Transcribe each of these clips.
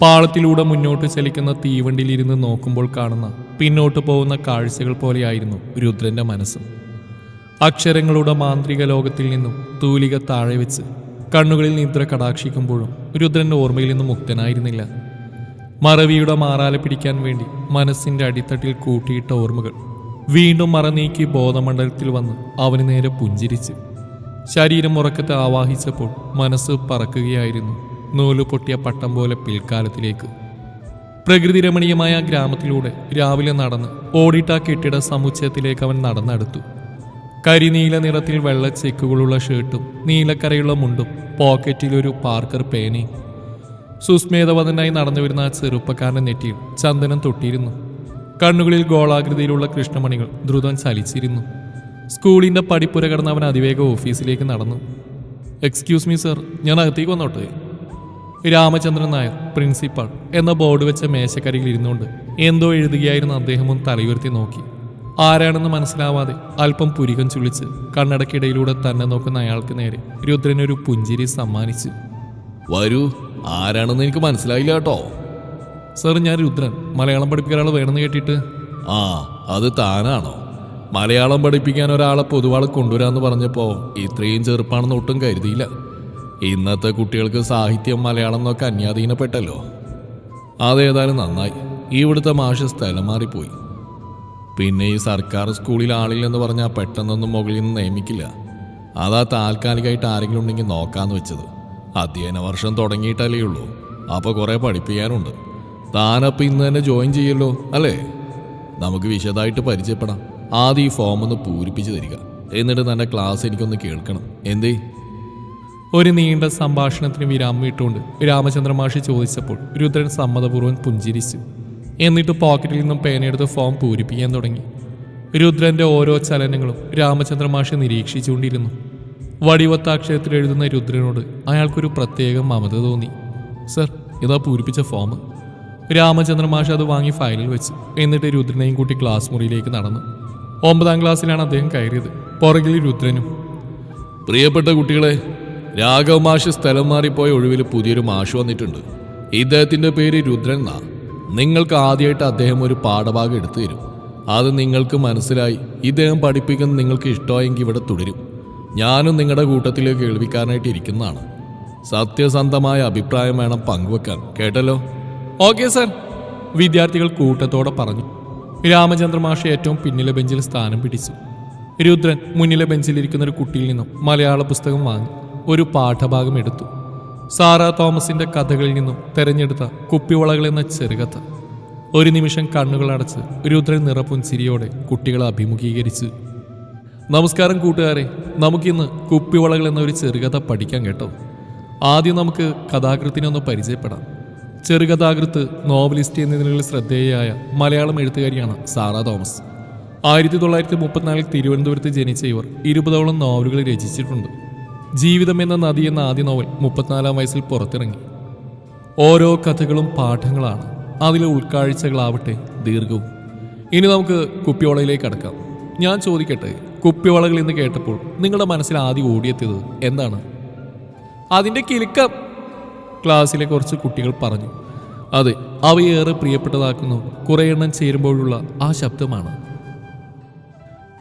പാളത്തിലൂടെ മുന്നോട്ട് ചലിക്കുന്ന തീവണ്ടിയിലിരുന്ന് നോക്കുമ്പോൾ കാണുന്ന പിന്നോട്ട് പോകുന്ന കാഴ്ചകൾ പോലെയായിരുന്നു രുദ്രന്റെ മനസ്സ്. അക്ഷരങ്ങളുടെ മാന്ത്രിക ലോകത്തിൽ നിന്നും തൂലിക താഴെ വെച്ച് കണ്ണുകളിൽ നിദ്ര കടാക്ഷിക്കുമ്പോഴും രുദ്രന്റെ ഓർമ്മയിൽ നിന്നും മുക്തനായിരുന്നില്ല. മറവിയുടെ മാറാലെ പിടിക്കാൻ വേണ്ടി മനസ്സിന്റെ അടിത്തട്ടിൽ കൂട്ടിയിട്ട ഓർമ്മകൾ വീണ്ടും മറനീക്കി ബോധമണ്ഡലത്തിൽ വന്ന് അവന് നേരെ പുഞ്ചിരിച്ച് ശരീരം ഉറക്കത്തെ ആവാഹിച്ചപ്പോൾ മനസ്സ് പറക്കുകയായിരുന്നു. നൂൽ പൊട്ടിയ പട്ടം പോലെ പിൽക്കാലത്തിലേക്ക്. പ്രകൃതി രമണീയമായ ഗ്രാമത്തിലൂടെ രാവിലെ നടന്ന് ഓടിട്ട കെട്ടിട സമുച്ചയത്തിലേക്ക് അവൻ നടന്നെടുത്തു. കരിനീല നിറത്തിൽ വെള്ള ചെക്കുകളുള്ള ഷർട്ടും നീലക്കരയുള്ള മുണ്ടും പോക്കറ്റിലൊരു പാർക്കർ പേനയും. സുസ്മേധവതനായി നടന്നു വരുന്ന ആ ചെറുപ്പക്കാരന്റെ നെറ്റിയിൽ ചന്ദനം തൊട്ടിയിരുന്നു. കണ്ണുകളിൽ ഗോളാകൃതിയിലുള്ള കൃഷ്ണമണികൾ ദ്രുതം ചലിച്ചിരുന്നു. സ്കൂളിന്റെ പടിപ്പുര കടന്ന് അവൻ അതിവേഗം ഓഫീസിലേക്ക് നടന്നു. Excuse me sir. ഞാൻ അകത്തേക്ക് വന്നോട്ടെ? രാമചന്ദ്രൻ നായർ പ്രിൻസിപ്പാൾ എന്ന ബോർഡ് വെച്ച മേശക്കരിയിൽ ഇരുന്നുകൊണ്ട് എന്തോ എഴുതുകയായിരുന്നു അദ്ദേഹം തലയുയർത്തി നോക്കി. ആരാണെന്ന് മനസ്സിലാവാതെ അല്പം പുരികം ചുളിച്ച് കണ്ണടക്കിടയിലൂടെ തന്നെ നോക്കുന്ന അയാൾക്ക് നേരെ രുദ്രനൊരു പുഞ്ചിരി സമ്മാനിച്ചു. വരൂ ആരാണെന്ന് എനിക്ക് മനസ്സിലായില്ല കേട്ടോ. സർ ഞാൻ രുദ്രൻ. മലയാളം പഠിപ്പിക്കാൻ ഒരാൾ വേണമെന്ന് കേട്ടിട്ട്? ആ അത് താനാണോ? മലയാളം പഠിപ്പിക്കാൻ ഒരാളെ പൊതുവാളെ കൊണ്ടുവരാന്ന് പറഞ്ഞപ്പോ ഇത്രയും ചെറുപ്പാണെന്ന് ഒട്ടും കരുതിയില്ല. ഇന്നത്തെ കുട്ടികൾക്ക് സാഹിത്യം മലയാളം എന്നൊക്കെ അന്യാധീനപ്പെട്ടല്ലോ. അതേതായാലും നന്നായി. ഇവിടുത്തെ മാഷ് സ്ഥലം മാറിപ്പോയി. പിന്നെ ഈ സർക്കാർ സ്കൂളിൽ ആളില്ലെന്ന് പറഞ്ഞാൽ പെട്ടെന്നൊന്നും മുകളിൽ നിന്ന് നിയമിക്കില്ല. അതാ താൽക്കാലികമായിട്ട് ആരെങ്കിലും ഉണ്ടെങ്കിൽ നോക്കാന്ന് വെച്ചത്. അധ്യയന വർഷം തുടങ്ങിയിട്ടല്ലേ ഉള്ളൂ. അപ്പോൾ കുറേ പഠിപ്പിക്കാനുണ്ട്. താനപ്പോൾ ഇന്ന് തന്നെ ജോയിൻ ചെയ്യല്ലോ അല്ലേ? നമുക്ക് വിശദമായിട്ട് പരിചയപ്പെടാം. ആദ്യം ഈ ഫോം ഒന്ന് പൂരിപ്പിച്ച് തരിക. എന്നിട്ട് തന്നെ ക്ലാസ് എനിക്കൊന്ന് കേൾക്കണം. എന്തേ? ഒരു നീണ്ട സംഭാഷണത്തിന് വിരാമം ഇട്ടുകൊണ്ട് രാമചന്ദ്ര മാഷി ചോദിച്ചപ്പോൾ രുദ്രൻ സമ്മതപൂർവം പുഞ്ചിരിച്ചു. എന്നിട്ട് പോക്കറ്റിൽ നിന്നും പേനയെടുത്ത് ഫോം പൂരിപ്പിക്കാൻ തുടങ്ങി. രുദ്രന്റെ ഓരോ ചലനങ്ങളും രാമചന്ദ്ര മാഷി നിരീക്ഷിച്ചുകൊണ്ടിരുന്നു. വടിവത്താക്ഷരത്തിൽ എഴുതുന്ന രുദ്രനോട് അയാൾക്കൊരു പ്രത്യേക മമത തോന്നി. സർ ഇതാ പൂരിപ്പിച്ച ഫോം രാമചന്ദ്ര മാഷ് അത് വാങ്ങി ഫയലിൽ വെച്ചു. എന്നിട്ട് രുദ്രനെയും കൂട്ടി ക്ലാസ് മുറിയിലേക്ക് നടന്നു. ഒമ്പതാം ക്ലാസ്സിലാണ് അദ്ദേഹം കയറിയത്. പുറകിൽ രുദ്രനും പ്രിയപ്പെട്ട കുട്ടികളെ രാഘവ് മാഷ് സ്ഥലം മാറിപ്പോയ ഒഴിവിൽ പുതിയൊരു മാഷ് വന്നിട്ടുണ്ട്. ഇദ്ദേഹത്തിന്റെ പേര് രുദ്രൻ എന്നാ. നിങ്ങൾക്ക് ആദ്യമായിട്ട് അദ്ദേഹം ഒരു പാഠഭാഗം എടുത്തു തരും. അത് നിങ്ങൾക്ക് മനസ്സിലായി. ഇദ്ദേഹം പഠിപ്പിക്കുന്നത് നിങ്ങൾക്ക് ഇഷ്ടമായെങ്കിൽ ഇവിടെ തുടരും. ഞാനും നിങ്ങളുടെ കൂട്ടത്തിലെ കേൾവിക്കാരനായിട്ട് ഇരിക്കുന്നതാണ്. സത്യസന്ധമായ അഭിപ്രായം വേണം പങ്കുവെക്കാൻ. കേട്ടല്ലോ? Okay sir. വിദ്യാർത്ഥികൾ കൂട്ടത്തോടെ പറഞ്ഞു. രാമചന്ദ്ര മാഷ ഏറ്റവും പിന്നിലെ ബെഞ്ചിൽ സ്ഥാനം പിടിച്ചു. രുദ്രൻ മുന്നിലെ ബെഞ്ചിലിരിക്കുന്ന ഒരു കുട്ടിയിൽ നിന്നും മലയാള പുസ്തകം വാങ്ങി. ഒരു പാഠഭാഗം എടുത്തു. സാറാ തോമസിന്റെ കഥകളിൽ നിന്നും തെരഞ്ഞെടുത്ത കുപ്പിവളകൾ എന്ന ചെറുകഥ. ഒരു നിമിഷം കണ്ണുകൾ അടച്ച് രുദ്രൻ നിറപുൻചിരിയോടെ കുട്ടികളെ അഭിമുഖീകരിച്ചു നമസ്കാരം കൂട്ടുകാരെ നമുക്കിന്ന് കുപ്പിവളകൾ എന്ന ഒരു ചെറുകഥ പഠിക്കാം കേട്ടോ. ആദ്യം നമുക്ക് കഥാകൃത്തിനെ ഒന്ന് പരിചയപ്പെടാം. ചെറുകഥാകൃത്ത് നോവലിസ്റ്റ് എന്നതിനുള്ള ശ്രദ്ധേയയായ മലയാളം എഴുത്തുകാരിയാണ് സാറാ തോമസ്. ആയിരത്തി തൊള്ളായിരത്തി മുപ്പത്തിനാലിൽ തിരുവനന്തപുരത്ത് ജനിച്ച ഇവർ ഇരുപതോളം നോവലുകൾ രചിച്ചിട്ടുണ്ട്. ജീവിതം എന്ന നദി എന്ന ആദ്യ നോവൽ മുപ്പത്തിനാലാം വയസ്സിൽ പുറത്തിറങ്ങി. ഓരോ കഥകളും പാഠങ്ങളാണ്. അതിലെ ഉൾക്കാഴ്ചകളാവട്ടെ ദീർഘവും. ഇനി നമുക്ക് കുപ്പിവളയിലേക്ക് കടക്കാം. ഞാൻ ചോദിക്കട്ടെ കുപ്പിവളകൾ എന്ന് കേട്ടപ്പോൾ നിങ്ങളുടെ മനസ്സിൽ ആദ്യം ഓടിയെത്തിയത് എന്താണ്? അതിന്റെ കിലുക്കം. ക്ലാസ്സിലെ കുറച്ച് കുട്ടികൾ പറഞ്ഞു അതെ അവയേറെ പ്രിയപ്പെട്ടതാക്കുന്നു കുറേ എണ്ണം ചേരുമ്പോഴുള്ള ആ ശബ്ദമാണ്.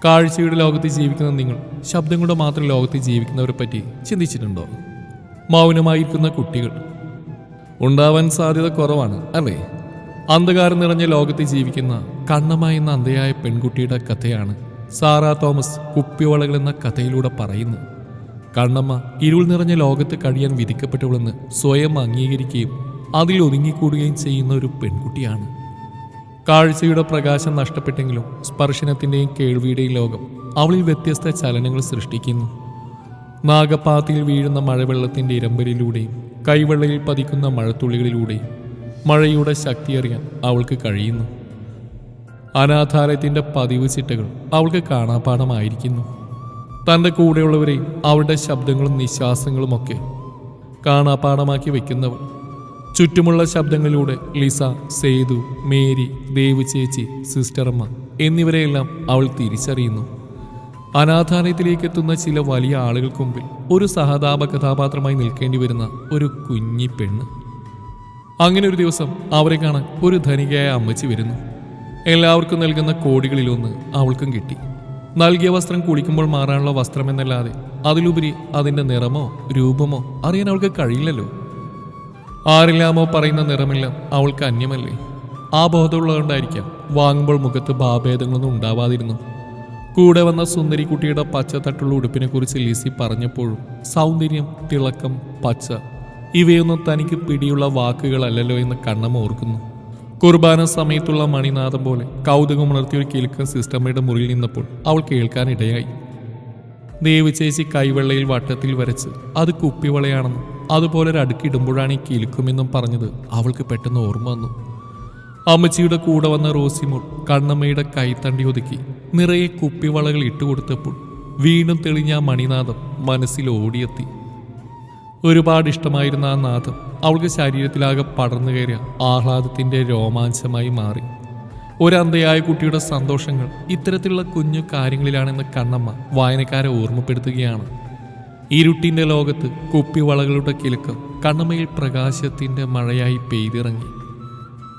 കാഴ്ചയുടെ ലോകത്ത് ജീവിക്കുന്ന നിങ്ങൾ ശബ്ദങ്ങളുടെ മാത്രം ലോകത്ത് ജീവിക്കുന്നവരെ പറ്റി ചിന്തിച്ചിട്ടുണ്ടോ? മൗനമായിരിക്കുന്ന കുട്ടികൾ. ഉണ്ടാവാൻ സാധ്യത കുറവാണ് അല്ലേ? അന്ധകാരം നിറഞ്ഞ ലോകത്ത് ജീവിക്കുന്ന കണ്ണമ്മ എന്ന അന്ധയായ പെൺകുട്ടിയുടെ കഥയാണ് സാറാ തോമസ് കുപ്പിവളകൾ എന്ന കഥയിലൂടെ പറയുന്നത്. കണ്ണമ്മ ഇരുൾ നിറഞ്ഞ ലോകത്ത് കഴിയാൻ വിധിക്കപ്പെട്ടവളെന്ന് സ്വയം അംഗീകരിക്കുകയും അതിൽ ഒതുങ്ങിക്കൂടുകയും ചെയ്യുന്ന ഒരു പെൺകുട്ടിയാണ്. കാഴ്ചയുടെ പ്രകാശം നഷ്ടപ്പെട്ടെങ്കിലും സ്പർശനത്തിന്റെയും കേൾവിയുടെയും ലോകം അവളിൽ വ്യത്യസ്ത ചലനങ്ങൾ സൃഷ്ടിക്കുന്നു. നാഗപാത്തിയിൽ വീഴുന്ന മഴവെള്ളത്തിന്റെ ഇരമ്പലിലൂടെയും കൈവെള്ളയിൽ പതിക്കുന്ന മഴത്തുള്ളികളിലൂടെയും മഴയുടെ ശക്തി അറിയാൻ അവൾക്ക് കഴിയുന്നു. അനാഥാലയത്തിന്റെ പതിവ് ചിട്ടകൾ അവൾക്ക് കാണാപ്പാടമായിരിക്കുന്നു തന്റെ കൂടെയുള്ളവരെയും അവരുടെ ശബ്ദങ്ങളും നിശ്വാസങ്ങളുമൊക്കെ കാണാപ്പാടമാക്കി വെക്കുന്നവൾ ചുറ്റുമുള്ള ശബ്ദങ്ങളിലൂടെ ലിസ സേതു മേരി ദേവ് ചേച്ചി സിസ്റ്ററമ്മ എന്നിവരെയെല്ലാം അവൾ തിരിച്ചറിയുന്നു. അനാഥാലയത്തിലേക്ക് എത്തുന്ന ചില വലിയ ആളുകൾക്ക് മുമ്പിൽ ഒരു സഹതാപ കഥാപാത്രമായി നിൽക്കേണ്ടി വരുന്ന ഒരു കുഞ്ഞി പെണ്ണ്. അങ്ങനെ ഒരു ദിവസം അവരെ കാണാൻ ഒരു ധനികയായ അമ്മച്ചി വരുന്നു. എല്ലാവർക്കും നൽകുന്ന കോടികളിലൊന്ന് അവൾക്കും കിട്ടി. നൽകിയ വസ്ത്രം കുളിക്കുമ്പോൾ മാറാനുള്ള വസ്ത്രമെന്നല്ലാതെ അതിലുപരി അതിന്റെ നിറമോ രൂപമോ അറിയാൻ അവൾക്ക് കഴിയില്ലല്ലോ. ആരെല്ലാമോ പറയുന്ന നിറമെല്ലാം അവൾക്ക് അന്യമല്ലേ? ആ ബോധമുള്ളതുകൊണ്ടായിരിക്കാം വാങ്ങുമ്പോൾ മുഖത്ത് ഭാഭേദങ്ങളൊന്നും ഉണ്ടാവാതിരുന്നു. കൂടെ വന്ന സുന്ദരി കുട്ടിയുടെ പച്ചത്തട്ടുള്ള ഉടുപ്പിനെക്കുറിച്ച് ലീസി പറഞ്ഞപ്പോഴും സൗന്ദര്യം തിളക്കം പച്ച ഇവയൊന്നും തനിക്ക് പിടിയുള്ള വാക്കുകളല്ലല്ലോ എന്ന് കണ്ണമ്മ ഓർക്കുന്നു. കുർബാന സമയത്തുള്ള മണിനാഥം പോലെ കൗതുകമുണർത്തിയ ഒരു കിലുക്കം സിസ്റ്റമ്മയുടെ മുറിയിൽ നിന്നപ്പോൾ അവൾ കേൾക്കാനിടയായി ദേവി ചേച്ചി കൈവെള്ളയിൽ വട്ടത്തിൽ വരച്ച് അത് കുപ്പിവളയാണെന്നും അതുപോലെ ഒരു അടുക്കിടുമ്പോഴാണ് ഈ കിലുക്കുമെന്നും പറഞ്ഞത് അവൾക്ക് പെട്ടെന്ന് ഓർമ്മ വന്നു. അമ്മച്ചിയുടെ കൂടെ വന്ന റോസിമോൾ കണ്ണമ്മയുടെ കൈത്തണ്ടി ഒതുക്കി നിറയെ കുപ്പിവളകൾ ഇട്ടുകൊടുത്തപ്പോൾ വീണ്ടും തെളിഞ്ഞ മണിനാഥം മനസ്സിൽ ഓടിയെത്തി. ഒരുപാട് ഇഷ്ടമായിരുന്ന ആ നാഥം അവൾക്ക് ശരീരത്തിലാകെ പടർന്നു കയറിയ ആഹ്ലാദത്തിന്റെ രോമാഞ്ചമായി മാറി. ഒരന്തയായ കുട്ടിയുടെ സന്തോഷങ്ങൾ ഇത്തരത്തിലുള്ള കുഞ്ഞു കാര്യങ്ങളിലാണെന്ന് കണ്ണമ്മ വായനക്കാരെ ഓർമ്മപ്പെടുത്തുകയാണ്. ഇരുട്ടിന്റെ ലോകത്ത് കുപ്പിവളകളുടെ കിലുക്കം കണ്ണമ്മയിൽ പ്രകാശത്തിന്റെ മഴയായി പെയ്തിറങ്ങി.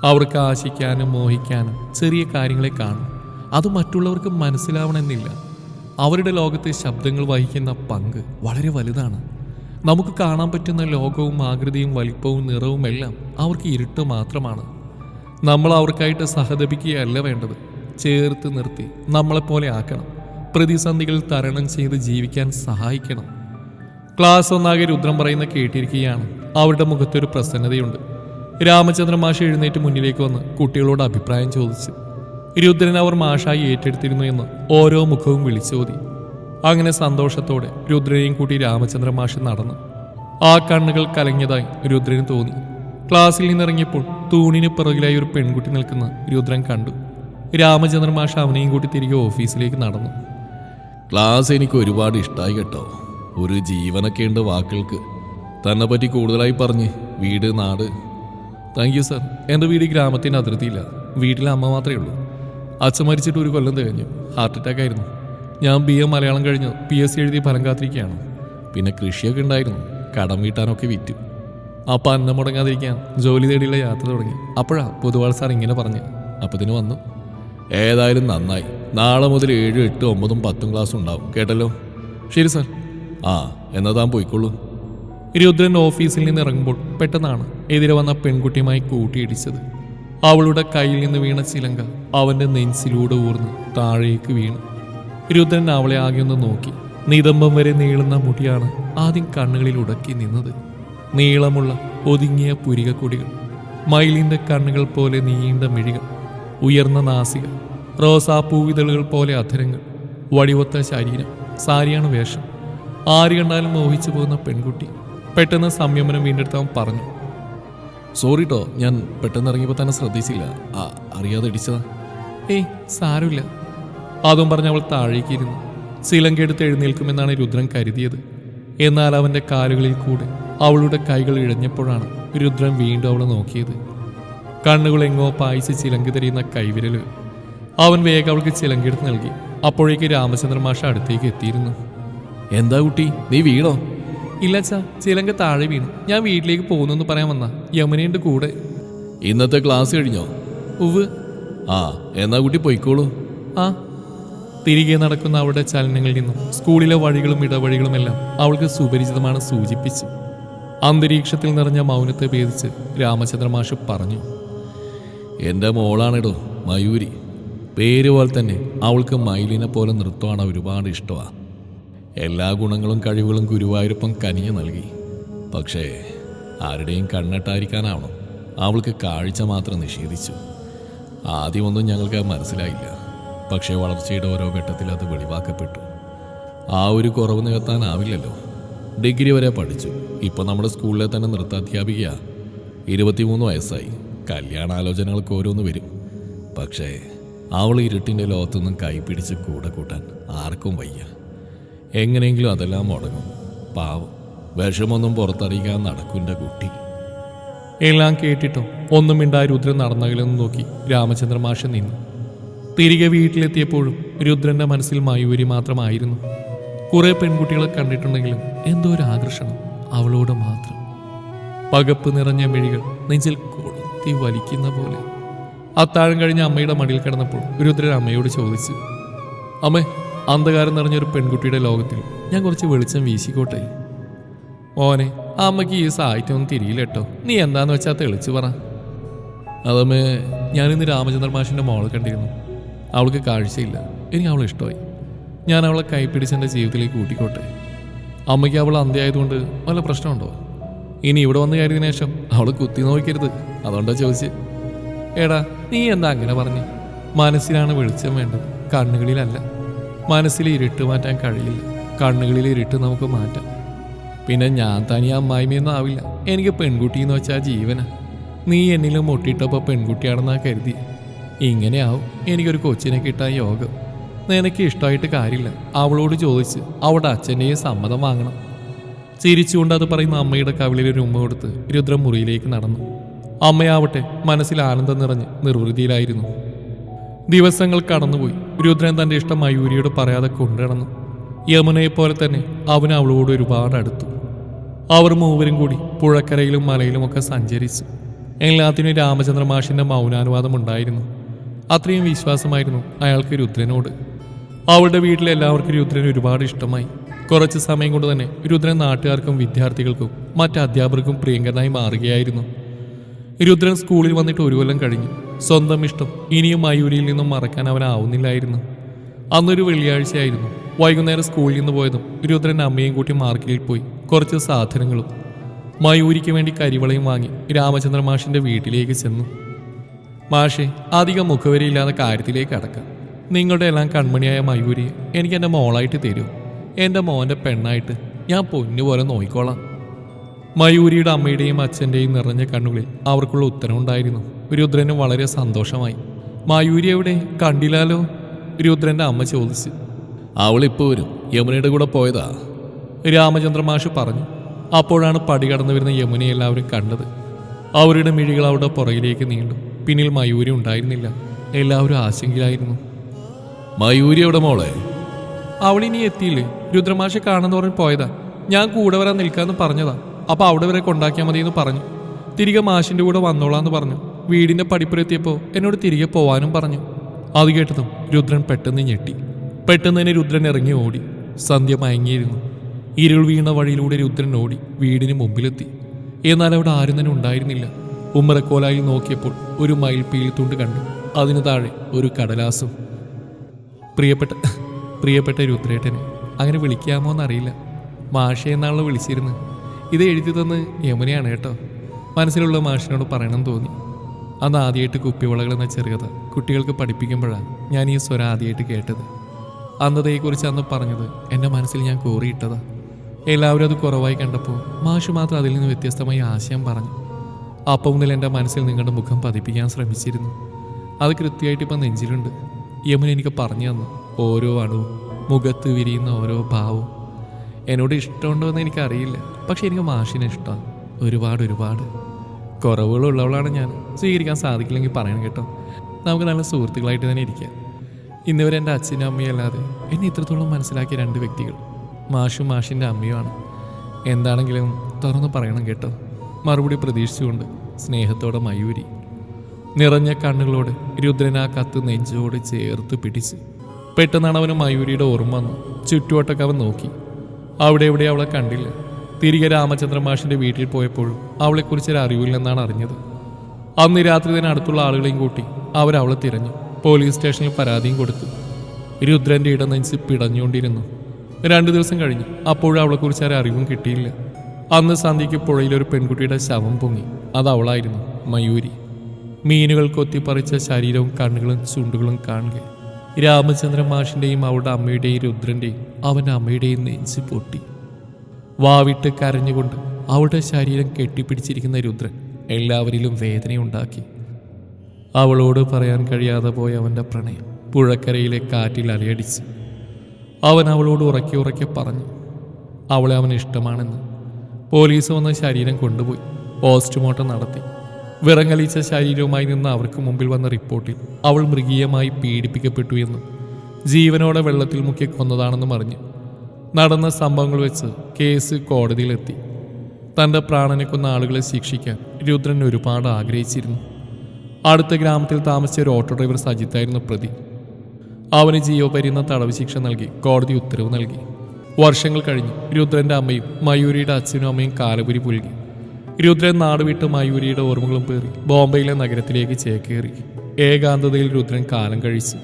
അവർക്ക് ആശിക്കാനും മോഹിക്കാനും ചെറിയ കാര്യങ്ങളെ കാണും. അത് മറ്റുള്ളവർക്ക് മനസ്സിലാവണമെന്നില്ല. അവരുടെ ലോകത്തെ ശബ്ദങ്ങൾ വഹിക്കുന്ന പങ്ക് വളരെ വലുതാണ്. നമുക്ക് കാണാൻ പറ്റുന്ന ലോകവും ആകൃതിയും വലിപ്പവും നിറവും എല്ലാം അവർക്ക് ഇരുട്ട് മാത്രമാണ്. നമ്മൾ അവർക്കായിട്ട് സഹതപിക്കുകയല്ല വേണ്ടത്. ചേർത്ത് നിർത്തി നമ്മളെപ്പോലെ ആക്കണം. പ്രതിസന്ധികൾ തരണം ചെയ്ത് ജീവിക്കാൻ സഹായിക്കണം. ക്ലാസ് ഒന്നാകെ രുദ്രം പറയുന്ന കേട്ടിരിക്കുകയാണ്. അവരുടെ മുഖത്തൊരു പ്രസന്നതയുണ്ട്. രാമചന്ദ്ര മാഷ് എഴുന്നേറ്റ് മുന്നിലേക്ക് വന്ന് കുട്ടികളോട് അഭിപ്രായം ചോദിച്ചു. രുദ്രൻ അവർ മാഷായി ഏറ്റെടുത്തിരുന്നു എന്ന് ഓരോ മുഖവും വിളിച്ചോതി. അങ്ങനെ സന്തോഷത്തോടെ രുദ്രനെയും കൂട്ടി രാമചന്ദ്രൻ മാഷ് നടന്നു. ആ കണ്ണുകൾ കലങ്ങിയതായി രുദ്രന് തോന്നി. ക്ലാസ്സിൽ നിന്നിറങ്ങിയപ്പോൾ തൂണിന് പിറകിലായി ഒരു പെൺകുട്ടി നിൽക്കുന്ന രുദ്രൻ കണ്ടു. രാമചന്ദ്രൻ മാഷ് അവനെയും കൂട്ടി തിരികെ ഓഫീസിലേക്ക് നടന്നു. ക്ലാസ് എനിക്ക് ഒരുപാട് ഇഷ്ടമായി കേട്ടോ. ഒരു ജീവനൊക്കെ ഉണ്ട് വാക്കുകൾക്ക്. തന്നെ പറ്റി കൂടുതലായി പറഞ്ഞ് വീട് നാട്. താങ്ക് യു സർ എന്റെ വീട് ഗ്രാമത്തിന്റെ അതിർത്തിയില്ല. വീട്ടിലെ അമ്മ മാത്രമേ ഉള്ളൂ. അച്ഛൻ മരിച്ചിട്ട് ഒരു കൊല്ലം തികഞ്ഞു. ഹാർട്ട് അറ്റാക്ക് ആയിരുന്നു. ഞാൻ ബി എ മലയാളം കഴിഞ്ഞ് പി എസ് സി എഴുതി ഫലം കാത്തിരിക്കുകയാണ്. പിന്നെ കൃഷിയൊക്കെ ഉണ്ടായിരുന്നു. കടം വീട്ടാനൊക്കെ വിറ്റു. അപ്പം അന്നം മുടങ്ങാതിരിക്കാൻ ജോലി തേടിയുള്ള യാത്ര തുടങ്ങി. അപ്പോഴാ പൊതുവാൾ സാർ ഇങ്ങനെ പറഞ്ഞു. അപ്പം ഇതിന് വന്നു. ഏതായാലും നന്നായി. നാളെ മുതൽ ഏഴും എട്ടും ഒമ്പതും പത്തും ക്ലാസ് ഉണ്ടാവും. കേട്ടല്ലോ? ശരി സാർ. ആ എന്നാ താൻ പോയിക്കോളൂ. രുദ്രൻ ഓഫീസിൽ നിന്ന് ഇറങ്ങുമ്പോൾ പെട്ടെന്നാണ് എതിരെ വന്ന പെൺകുട്ടിയുമായി കൂട്ടിയിടിച്ചത് അവളുടെ കയ്യിൽ നിന്ന് വീണ ചിലങ്ക അവന്റെ നെഞ്ചിലൂടെ ഊർന്ന് താഴേക്ക് വീണു. രുദ്രൻ അവളെ ആകെ ഒന്ന് നോക്കി. നിതംബം വരെ നീളുന്ന മുടിയാണ് ആദ്യം കണ്ണുകളിൽ ഉടക്കി നിന്നത്. നീളമുള്ള ഒതുങ്ങിയ പുരികക്കൊടികൾ മയിലിന്റെ കണ്ണുകൾ പോലെ നീണ്ട മിഴികൾ ഉയർന്ന നാസിക റോസാപ്പൂവിതളുകൾ പോലെ അധരങ്ങൾ വടിവൊത്ത ശരീരം സാരിയാണ് വേഷം. ആര് കണ്ടാലും മോഹിച്ചു പോകുന്ന പെൺകുട്ടി. പെട്ടെന്ന് സംയമനം വീണ്ടെടുത്തവൻ പറഞ്ഞു. സോറി കേട്ടോ ഞാൻ പെട്ടെന്ന് ഇറങ്ങിയപ്പോൾ തന്നെ ശ്രദ്ധിച്ചില്ല. ആ അറിയാതെ ഇടിച്ചതാ. ഏയ് സാരമില്ല. അതും പറഞ്ഞ് അവൾ താഴേക്ക് ഇരുന്നു. ചിലങ്കെടുത്ത് എഴുന്നേൽക്കുമെന്നാണ് രുദ്രൻ കരുതിയത്. എന്നാൽ അവന്റെ കാലുകളിൽ കൂടെ അവളുടെ കൈകൾ ഇഴഞ്ഞപ്പോഴാണ് രുദ്രൻ വീണ്ടും അവളെ നോക്കിയത്. കണ്ണുകൾ എങ്ങോ പായിച്ച് ചിലങ്കി തെരിയുന്ന കൈവിരൽ. അവൻ വേഗം അവൾക്ക് ചിലങ്കെടുത്ത് നൽകി. അപ്പോഴേക്ക് രാമചന്ദ്രൻ മാഷ അടുത്തേക്ക് എത്തിയിരുന്നു. എന്താ കുട്ടി? നീ വീണോ? ഇല്ല ചാ ചിലങ്ക താഴെ വീണു. ഞാൻ വീട്ടിലേക്ക് പോകുന്നെന്ന് പറയാൻ വന്ന. യമുനയുടെ കൂടെ. ഇന്നത്തെ ക്ലാസ് കഴിഞ്ഞോ? ഉവ് ആ എന്നാ കുട്ടി പോയിക്കോളൂ. ആ. തിരികെ നടക്കുന്ന അവളുടെ ചലനങ്ങളിൽ നിന്നും സ്കൂളിലെ വഴികളും ഇടവഴികളുമെല്ലാം അവൾക്ക് സുപരിചിതമാണ് സൂചിപ്പിച്ചു. അന്തരീക്ഷത്തിൽ നിറഞ്ഞ മൗനത്തെ ഭേദിച്ച് രാമചന്ദ്രമാഷ് പറഞ്ഞു എന്റെ മോളാണിടോ മയൂരി. പേര് പോലെ തന്നെ അവൾക്ക് മയിലിനെ പോലെ നൃത്തമാണ് ഒരുപാട് ഇഷ്ടമാണ് എല്ലാ ഗുണങ്ങളും കഴിവുകളും ഗുരുവായൂരപ്പം കനിഞ്ഞു നൽകി. പക്ഷേ ആരുടെയും കണ്ണെട്ടായിരിക്കാനാവണം അവൾക്ക് കാഴ്ച മാത്രം നിഷേധിച്ചു. ആദ്യമൊന്നും ഞങ്ങൾക്ക് മനസ്സിലായില്ല. പക്ഷേ വളർച്ചയുടെ ഓരോ ഘട്ടത്തിൽ അത് വെളിവാക്കപ്പെട്ടു. ആ ഒരു കുറവ് നികത്താനാവില്ലല്ലോ. ഡിഗ്രി വരെ പഠിച്ചു. ഇപ്പം നമ്മുടെ സ്കൂളിലെ തന്നെ നൃത്താധ്യാപിക ഇരുപത്തിമൂന്ന് വയസ്സായി. കല്യാണാലോചനകൾക്ക് ഓരോന്ന് വരും. പക്ഷേ അവൾ ഇരുട്ടിന്റെ ലോകത്തൊന്നും കൈപിടിച്ച് കൂടെ കൂട്ടാൻ ആർക്കും വയ്യ. എങ്ങനെയെങ്കിലും അതെല്ലാം മുടങ്ങും. പാവം. വിഷമൊന്നും പുറത്തറിയിക്കാൻ നടക്കുന്റെ കുട്ടി. എല്ലാം കേട്ടിട്ടും ഒന്നും മിണ്ടായ രുദ്രൻ നടന്നകലെന്ന് നോക്കി രാമചന്ദ്രമാഷ നിന്നു. തിരികെ വീട്ടിലെത്തിയപ്പോഴും രുദ്രന്റെ മനസ്സിൽ മയൂരി മാത്രമായിരുന്നു. കുറെ പെൺകുട്ടികളെ കണ്ടിട്ടുണ്ടെങ്കിലും എന്തോ ഒരു ആകർഷണം അവളോട് മാത്രം. പകപ്പ് നിറഞ്ഞ മിഴികൾ നെഞ്ചിൽ കൊളുത്തി വലിക്കുന്ന പോലെ. അത്താഴം കഴിഞ്ഞ അമ്മയുടെ മടിയിൽ കിടന്നപ്പോൾ ഗുരുദ്രൻ അമ്മയോട് ചോദിച്ചു അമ്മേ അന്ധകാരം നിറഞ്ഞൊരു പെൺകുട്ടിയുടെ ലോകത്തിൽ ഞാൻ കുറച്ച് വെളിച്ചം വീശിക്കോട്ടെ? മോനെ അമ്മയ്ക്ക് ഈ സാഹിത്യമൊന്നും തിരിയില്ല കേട്ടോ നീ എന്താന്ന് വെച്ചാൽ തെളിച്ചു പറ. അതമ്മേ ഞാനിന്ന് രാമചന്ദ്രമാഷിന്റെ മോളെ കണ്ടിരുന്നു. അവൾക്ക് കാഴ്ചയില്ല. എനിക്ക് അവൾ ഇഷ്ടമായി. ഞാൻ അവളെ കൈപ്പിടിച്ച് എന്റെ ജീവിതത്തിലേക്ക് കൂട്ടിക്കോട്ടെ. അമ്മയ്ക്ക് അവൾ അന്ത്യമായതുകൊണ്ട് വല്ല പ്രശ്നമുണ്ടോ? ഇനി ഇവിടെ വന്ന് കയറിയതിനു ശേഷം അവൾ കുത്തി നോക്കരുത് അതുകൊണ്ടാ ചോദിച്ച്. എടാ നീ എന്താ അങ്ങനെ പറഞ്ഞു? മനസ്സിലാണ് വെളിച്ചം വേണ്ടത്. കണ്ണുകളിലല്ല. മനസ്സിൽ ഇരുട്ട് മാറ്റാൻ കഴിയില്ല. കണ്ണുകളിൽ ഇരുട്ട് നമുക്ക് മാറ്റാം. പിന്നെ ഞാൻ തനിയെ അമ്മായിമയൊന്നും ആവില്ല. എനിക്ക് പെൺകുട്ടി എന്ന് വെച്ചാൽ ജീവന. നീ എന്നിലും മുട്ടിയിട്ടപ്പോൾ പെൺകുട്ടിയാണെന്നാ കരുതി ഇങ്ങനെയാവും എനിക്കൊരു കൊച്ചിനെ കിട്ടാൻ യോഗം. നിനക്ക് ഇഷ്ടമായിട്ട് കാര്യമില്ല. അവളോട് ചോദിച്ച് അവളുടെ അച്ഛന്റെയും സമ്മതം വാങ്ങണം. ചിരിച്ചുകൊണ്ട് അത് പറയുന്ന അമ്മയുടെ കവിളിൽ ഒരു ഉമ്മ കൊടുത്ത് രുദ്രം മുറിയിലേക്ക് നടന്നു. അമ്മയാവട്ടെ മനസ്സിൽ ആനന്ദം നിറഞ്ഞ് നിർവൃതിയിലായിരുന്നു. ദിവസങ്ങൾ കടന്നുപോയി. രുദ്രൻ തന്റെ ഇഷ്ടം മയൂരിയോട് പറയാതെ യമുനയെ പോലെ തന്നെ അവൻ അവളോട് ഒരുപാട് അടുത്തു. അവർ മൂവരും കൂടി പുഴക്കരയിലും മലയിലും ഒക്കെ സഞ്ചരിച്ചു. എല്ലാത്തിനും രാമചന്ദ്ര മാഷിന്റെ മൗനാനുവാദം ഉണ്ടായിരുന്നു. അത്രയും വിശ്വാസമായിരുന്നു അയാൾക്ക് രുദ്രനോട്. അവളുടെ വീട്ടിലെ എല്ലാവർക്കും രുദ്രൻ ഒരുപാട് ഇഷ്ടമായി. കുറച്ച് സമയം കൊണ്ട് തന്നെ രുദ്രൻ നാട്ടുകാർക്കും വിദ്യാർത്ഥികൾക്കും മറ്റു അധ്യാപകർക്കും പ്രിയങ്കരനായി മാറുകയായിരുന്നു. രുദ്രൻ സ്കൂളിൽ വന്നിട്ട് ഒരു കൊല്ലം കഴിഞ്ഞു. സ്വന്തം ഇഷ്ടം ഇനിയും മയൂരിയിൽ നിന്നും മറക്കാൻ അവനാവുന്നില്ലായിരുന്നു അന്നൊരു വെള്ളിയാഴ്ചയായിരുന്നു. വൈകുന്നേരം സ്കൂളിൽ നിന്ന് പോയതും രുദ്രൻ അമ്മയും കൂട്ടി മാർക്കറ്റിൽ പോയി കുറച്ച് സാധനങ്ങളും. മയൂരിക്ക് വേണ്ടി കരിവളയും വാങ്ങി രാമചന്ദ്ര മാഷിന്റെ വീട്ടിലേക്ക് ചെന്നു. മാഷെ അധികം മുഖവരിയില്ലാത്ത കാര്യത്തിലേക്ക് അടക്കാം. നിങ്ങളുടെ എല്ലാം കൺമണിയായ മയൂരി എനിക്ക് എന്റെ മോളായിട്ട് തരൂ. എന്റെ മോന്റെ പെണ്ണായിട്ട് ഞാൻ പൊന്നുപോലെ നോയിക്കോളാം. മയൂരിയുടെ അമ്മയുടെയും അച്ഛന്റെയും നിറഞ്ഞ കണ്ണുകളിൽ അവർക്കുള്ള ഉത്തരവുണ്ടായിരുന്നു രുദ്രന് വളരെ സന്തോഷമായി. മയൂരി എവിടെ? കണ്ടില്ലാലോ? രുദ്രന്റെ അമ്മ ചോദിച്ചു. അവളിപ്പോ വരും. യമുനയുടെ കൂടെ പോയതാ. രാമചന്ദ്ര മാഷ് പറഞ്ഞു. അപ്പോഴാണ് പടി കടന്നു വരുന്ന യമുനയെ എല്ലാവരും കണ്ടത്. അവരുടെ മിഴികൾ അവരുടെ പുറകിലേക്ക് നീണ്ടു. പിന്നിൽ മയൂരി ഉണ്ടായിരുന്നില്ല. എല്ലാവരും ആശങ്കയിലായിരുന്നു. മയൂരി എവിടെ മോളെ? അവളിനി എത്തിയില്ലേ? രുദ്രമാഷെ കാണാൻ പറഞ്ഞ് പോയതാ. ഞാൻ കൂടെ വരാൻ നിൽക്കാന്ന് പറഞ്ഞതാ. അപ്പൊ അവിടെ വരെ കൊണ്ടാക്കിയാൽ മതി എന്ന് പറഞ്ഞു. തിരികെ മാഷിന്റെ കൂടെ വന്നോളാന്ന് പറഞ്ഞു. വീടിന്റെ പടിപ്പുറത്തിയപ്പോ എന്നോട് തിരികെ പോവാനും പറഞ്ഞു. അത് കേട്ടതും രുദ്രൻ പെട്ടെന്ന് ഞെട്ടി. പെട്ടെന്ന് തന്നെ രുദ്രൻ ഇറങ്ങി ഓടി. സന്ധ്യ മയങ്ങിയിരുന്നു. ഇരുൾ വീണ വഴിയിലൂടെ രുദ്രൻ ഓടി വീടിന് മുമ്പിലെത്തി. എന്നാൽ അവിടെ ആരും തന്നെ ഉണ്ടായിരുന്നില്ല. ഉമ്മറക്കോലായി നോക്കിയപ്പോൾ ഒരു മയിൽ തുണ്ട് കണ്ടു. അതിനു താഴെ ഒരു കടലാസും പ്രിയപ്പെട്ട പ്രിയപ്പെട്ട രുദ്രേട്ടനെ. അങ്ങനെ വിളിക്കാമോ എന്നറിയില്ല. മാഷ എന്നാണല്ലോ വിളിച്ചിരുന്നത്. ഇത് എഴുതി തന്ന് യമുനയാണ് കേട്ടോ. മനസ്സിലുള്ള മാഷിനോട് പറയണം തോന്നി. അന്ന് ആദ്യമായിട്ട് കുപ്പിവളകൾ എന്ന ചെറുകഥ കുട്ടികൾക്ക് പഠിപ്പിക്കുമ്പോഴാണ് ഞാൻ ഈ സ്വരം ആദ്യമായിട്ട് കേട്ടത്. അന്നതയെക്കുറിച്ച് അന്ന് പറഞ്ഞത് എന്റെ മനസ്സിൽ ഞാൻ കോറിയിട്ടതാ. എല്ലാവരും അത് കുറവായി കണ്ടപ്പോൾ മാഷ് മാത്രം അതിൽ നിന്ന് വ്യത്യസ്തമായി ആശയം പറഞ്ഞു. അപ്പം മുതൽ എന്റെ മനസ്സിൽ നിങ്ങളുടെ മുഖം പതിപ്പിക്കാൻ ശ്രമിച്ചിരുന്നു. അത് കൃത്യമായിട്ട് ഇപ്പം നെഞ്ചിലുണ്ട്. യമുന എനിക്ക് പറഞ്ഞു തന്നു. ഓരോ അണുവും മുഖത്ത് വിരിയുന്ന ഓരോ ഭാവവും. എന്നോട് ഇഷ്ടമുണ്ടോ എന്ന് എനിക്കറിയില്ല. പക്ഷെ എനിക്ക് മാഷിനെ ഇഷ്ടമാണ്. ഒരുപാട് ഒരുപാട്. കുറവുകളുള്ളവളാണ് ഞാൻ. സ്വീകരിക്കാൻ സാധിക്കില്ലെങ്കിൽ പറയണം കേട്ടോ. നമുക്ക് നല്ല സുഹൃത്തുക്കളായിട്ട് തന്നെ ഇരിക്കാം. ഇന്നിവരെ എന്റെ അച്ഛനും അമ്മയും അല്ലാതെ എന്നെ ഇത്രത്തോളം മനസ്സിലാക്കിയ രണ്ട് വ്യക്തികൾ. മാഷും മാഷിന്റെ അമ്മയുമാണ് എന്താണെങ്കിലും തുറന്ന് പറയണം കേട്ടോ. മറുപടി പ്രതീക്ഷിച്ചുകൊണ്ട് സ്നേഹത്തോടെ മയൂരി. നിറഞ്ഞ കണ്ണുകളോട് രുദ്രൻ ആ കത്ത് നെഞ്ചോട് ചേർത്ത് പിടിച്ച് പെട്ടെന്നാണ് അവന് മയൂരിയുടെ ഓർമ്മ വന്നു. ചുറ്റുവട്ടൊക്കെ അവൻ നോക്കി. അവിടെ എവിടെ അവളെ കണ്ടില്ല. തിരികെ രാമചന്ദ്ര മാഷിന്റെ വീട്ടിൽ പോയപ്പോഴും അവളെക്കുറിച്ചൊരു അറിവില്ലെന്നാണ് അറിഞ്ഞത്. അന്ന് രാത്രി തന്നെ അടുത്തുള്ള ആളുകളെയും കൂട്ടി അവരവളെ തിരഞ്ഞു. പോലീസ് സ്റ്റേഷനിൽ പരാതിയും കൊടുത്തു. രുദ്രന്റെ ഇടനെഞ്ച് പിടഞ്ഞുകൊണ്ടിരുന്നു. രണ്ടു ദിവസം കഴിഞ്ഞു അപ്പോഴും അവളെക്കുറിച്ച് ഒരു അറിവും കിട്ടിയില്ല. അന്ന് സന്ധ്യയ്ക്ക് പുഴയിൽ ഒരു പെൺകുട്ടിയുടെ ശവം പൊങ്ങി. അത് അവളായിരുന്നു മയൂരി. മീനുകൾ കൊത്തിപ്പറിച്ച ശരീരവും കണ്ണുകളും ചുണ്ടുകളും കാണുക. രാമചന്ദ്രൻ മാഷിന്റെയും അവളുടെ അമ്മയുടെയും രുദ്രന്റെയും അവന്റെ അമ്മയുടെയും നെഞ്ച് പൊട്ടി. വാവിട്ട് കരഞ്ഞുകൊണ്ട് അവളുടെ ശരീരം കെട്ടിപ്പിടിച്ചിരിക്കുന്ന രുദ്രൻ എല്ലാവരിലും വേദനയുണ്ടാക്കി. അവളോട് പറയാൻ കഴിയാതെ പോയ അവന്റെ പ്രണയം പുഴക്കരയിലെ കാറ്റിൽ അലയടിച്ചു. അവൻ അവളോട് ഉറക്കി ഉറക്കി പറഞ്ഞു അവളെ അവൻ ഇഷ്ടമാണെന്ന്. പോലീസ് വന്ന ശരീരം കൊണ്ടുപോയി പോസ്റ്റ്മോർട്ടം നടത്തി. വിറങ്ങലിച്ച ശരീരവുമായി നിന്ന് അവർക്ക് മുമ്പിൽ വന്ന റിപ്പോർട്ടിൽ അവൾ മൃഗീയമായി പീഡിപ്പിക്കപ്പെട്ടു എന്നും ജീവനോടെ വെള്ളത്തിൽ മുക്കി കൊന്നതാണെന്നും അറിഞ്ഞ് നടന്ന സംഭവങ്ങൾ വെച്ച് കേസ് കോടതിയിലെത്തി. തന്റെ പ്രാണനെ കൊന്ന ആളുകളെ ശിക്ഷിക്കാൻ രുദ്രൻ ഒരുപാട് ആഗ്രഹിച്ചിരുന്നു. അടുത്ത ഗ്രാമത്തിൽ താമസിച്ച ഒരു ഓട്ടോ ഡ്രൈവർ സജിത്തായിരുന്നു പ്രതി. അവന് ജീവപര്യന്ന തടവ് ശിക്ഷ നൽകി കോടതി ഉത്തരവ് നൽകി. വർഷങ്ങൾ കഴിഞ്ഞ് രുദ്രന്റെ അമ്മയും മയൂരിയുടെ അച്ഛനും അമ്മയും കാലപുരി പുൽകി. രുദ്രൻ നാട് വിട്ട് മയൂരിയുടെ ഓർമ്മകളും പേറി. ബോംബെയിലെ നഗരത്തിലേക്ക് ചേക്കേറി. ഏകാന്തതയിൽ രുദ്രൻ കാലം കഴിച്ചു.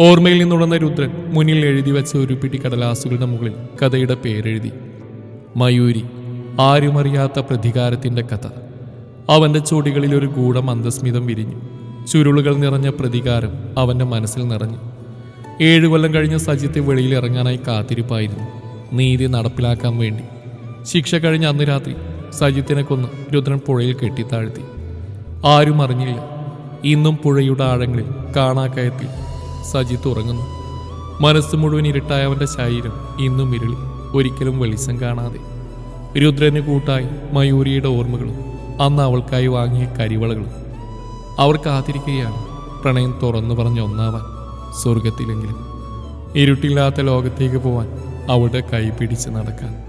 ഓർമ്മയിൽ നിന്നുടന്ന രുദ്രൻ മുന്നിൽ എഴുതി വെച്ച ഒരു പിടി കടലാസുകളുടെ മുകളിൽ കഥയുടെ പേരെഴുതി. മയൂരി ആരുമറിയാത്ത പ്രതികാരത്തിന്റെ കഥ. അവന്റെ ചുടികളിൽ ഒരു ഗൂഢം അന്തസ്മിതം വിരിഞ്ഞു. ചുരുളുകൾ നിറഞ്ഞ പ്രതികാരം അവന്റെ മനസ്സിൽ നിറഞ്ഞു. ഏഴു കൊല്ലം കഴിഞ്ഞ സജിത്തെ വെളിയിൽ ഇറങ്ങാനായി കാത്തിരിപ്പായിരുന്നു. നീതി നടപ്പിലാക്കാൻ വേണ്ടി. ശിക്ഷ കഴിഞ്ഞ അന്ന് രാത്രി സജിത്തിനെ കൊന്ന് രുദ്രൻ പുഴയിൽ കെട്ടി താഴ്ത്തി. ആരും അറിഞ്ഞില്ല. ഇന്നും പുഴയുടെ ആഴങ്ങളിൽ കാണാക്കയത്തിൽ സജിത്ത് ഉറങ്ങുന്നു. മനസ്സ് മുഴുവൻ ഇരുട്ടായ അവന്റെ ശരീരം ഇന്നും ഇരുളി ഒരിക്കലും വെളിച്ചം കാണാതെ. രുദ്രന് കൂട്ടായി മയൂരിയുടെ ഓർമ്മകളും അന്ന് അവൾക്കായി വാങ്ങിയ കരിവളകളും. അവർ കാത്തിരിക്കുകയാണ്. പ്രണയം തുറന്നു പറഞ്ഞ ഒന്നാവാൻ സ്വർഗത്തിലെങ്കിലും ഇരുട്ടില്ലാത്ത ലോകത്തേക്ക് പോവാൻ അവളുടെ കൈ പിടിച്ച് നടക്കാൻ.